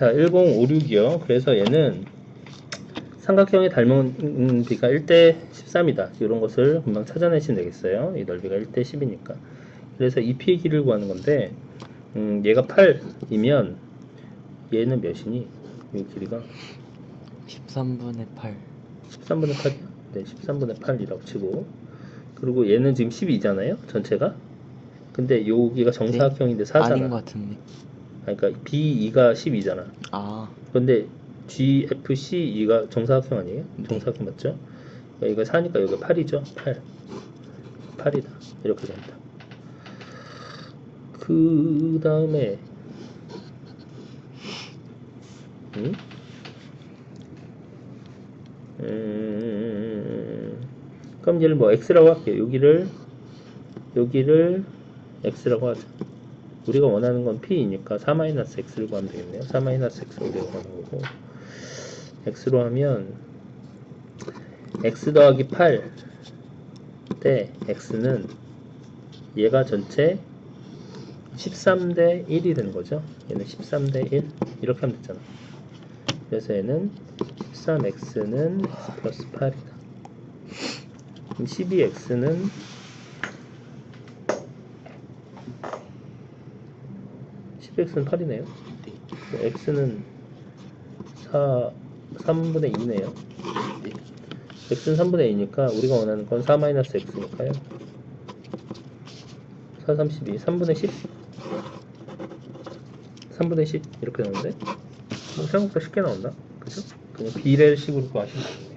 자, 1056이요. 그래서 얘는 삼각형의 닮은 비가 1대 13이다. 이런 것을 금방 찾아내시면 되겠어요. 이 넓이가 1대 10이니까. 그래서 이 피의 길이를 구하는 건데, 음, 얘가 8이면 얘는 몇이니? 이 길이가 13분의 8 13분의 8이야. 네, 13분의 8이라고 치고. 그리고 얘는 지금 12잖아요. 전체가. 근데 여기가 정사각형인데 4잖아. 아닌 것 같은데 그러니까 B2가 12잖아. 아 근데 GFCE가 정사각형 아니에요? 네. 정사각형 맞죠? 그러니까 이거 4니까 여기가 8이죠? 8. 8이다. 이렇게 된다. 그 다음에 음? 음, 그럼 얘를 뭐 x라고 할게요. 여기를 여기를 x라고 하자. 우리가 원하는 건 p이니까 4-x를 구하면 되겠네요. 4-x를 우리가 원하는 거고 x로 하면 x 더하기 8 때 x는 얘가 전체 13대 1이 되는 거죠. 얘는 13대 1 이렇게 하면 됐잖아. 그래서 얘는 13x는 x 플러스 8이다. 그럼 12x는 x 는 8이네요. x는 4, 3분의 2네요. x는 3분의 2니까 우리가 원하는 건 4-x니까요. 4, 32, 3분의 10. 3분의 10 이렇게 나오는데 뭐 생각보다 쉽게 나온다. 그죠? 그냥 비례식으로 구하시면 돼요.